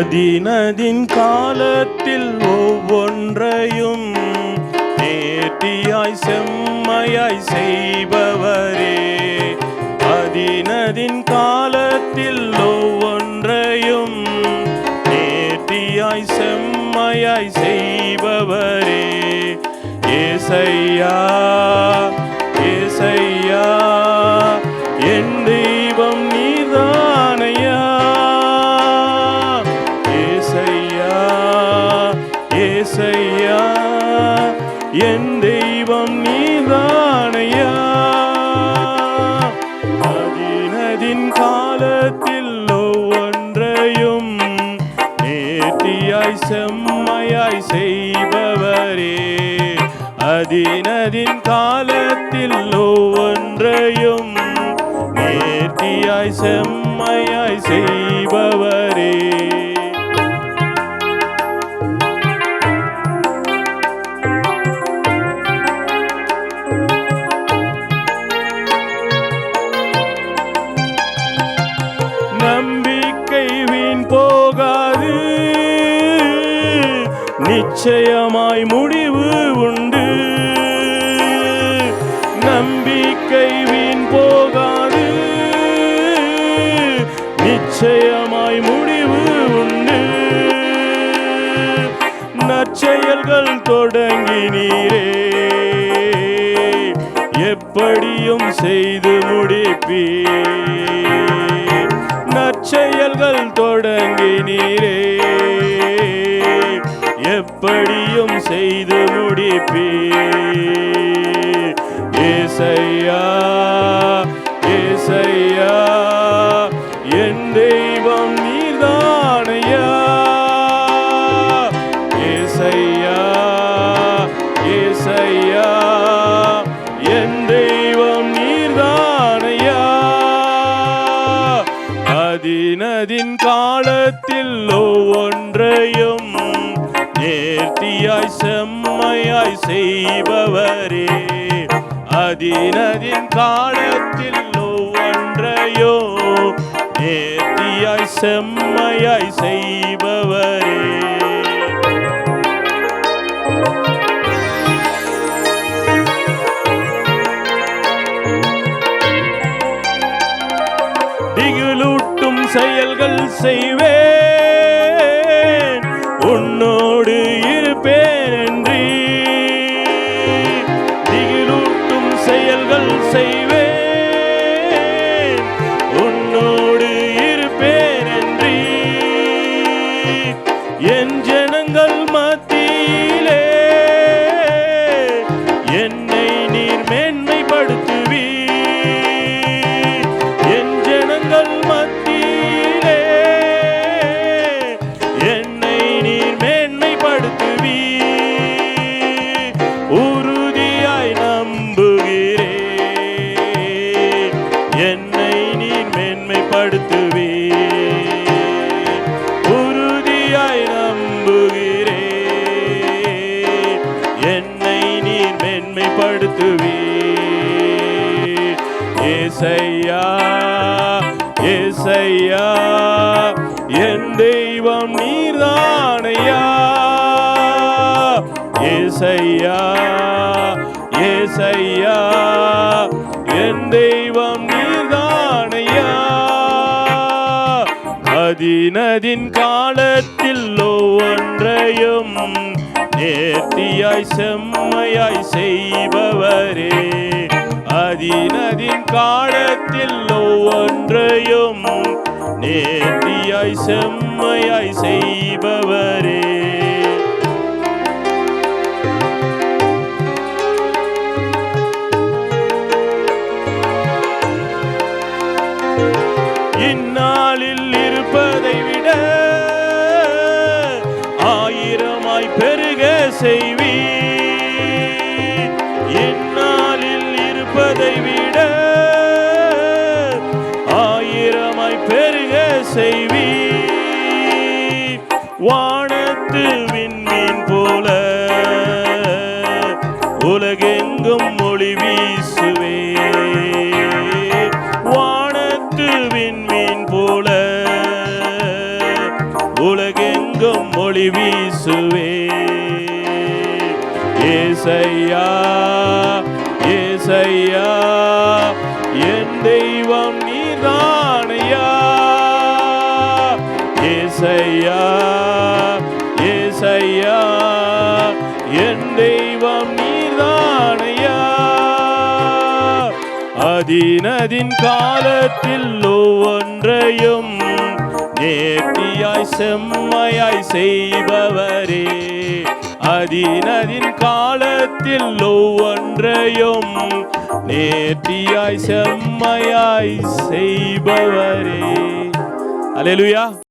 அதினதின் காலத்தில் ஒவ்வொன்றையும் நேர்த்தியாய் செம்மையாய் செய்பவரே. அதினதின் காலத்தில் ஒவ்வொன்றையும் நேர்த்தியாய் செம்மையாய் செய்பவரே. ஏசையா என் தெய்வம் நீதானையா? அதினதின் காலத்தில் ஒவ்வொன்றையும் நேர்த்தியாய் செம்மையாய் செய்பவரே. அதினதின் காலத்தில் ஒவ்வொன்றையும் நேர்த்தியாய் செம்மையாய் செய்பவரே. நிச்சயமாய் முடிவு உண்டு. நம்பிக்கை வீண் போகாது. நிச்சயமாய் முடிவு உண்டு. நற்செயல்கள் தொடங்கி நீரே. எப்படியும் செய்து முடிப்பீர். எப்படியும் செய்து முடிப்பீர். ஏசையா ஏசையா என் தெய்வம் நீதானையா ஏசையா ஏசையா என் தெய்வம் நீர்தானையா? அதினதின் காலத்தில் ஒவ்வொன்றையும் நேர்த்தியாய் செம்மையாய் செய்பவரே. அதினதின் காலத்தில் ஒவ்வொன்றையோ நேர்த்தியாய் செம்மையாய் செய்பவரே. திகிலூட்டும் செயல்கள் செய்வ എന്നോട് மேன்மைப்படுத்துவீர் ஏசையா ஏசையா என் தெய்வம் நீர்தானையா. ஏசையா ஏசையா என் தெய்வம் நீர்தானையா. அதினதின் காலத்தில் ஒவ்வொன்றையும் நேர்த்தியாய் செம்மையாய் செய்பவரே. அதினதின் காலத்தில் ஒவ்வொன்றையும் நேர்த்தியாய் செம்மையாய் செய்பவரே. இந்நாளில் இருப்பதை விட இருப்பதை விட ஆயிரமாய் பெருக செய்வீர் வானத்து விண்மீன் போல உலகெங்கும் மொழி வீசுவே. வானத்து விண்மீன் போல உலகெங்கும் மொழி வீசுவே. ஏசையா ஏசையா என் தெய்வம் நீதானையா? ஏசையா ஏசையா என் தெய்வம் நீதானையா? அதினதின் காலத்தில் ஒவ்வொன்றையும் நேர்த்தியாய் செம்மையாய் செய்பவரே. அதினதின் காலத்தில் ஒவ்வொன்றையும் நேர்த்தியாய் செம்மையாய் செய்பவரே. அலையலுயா.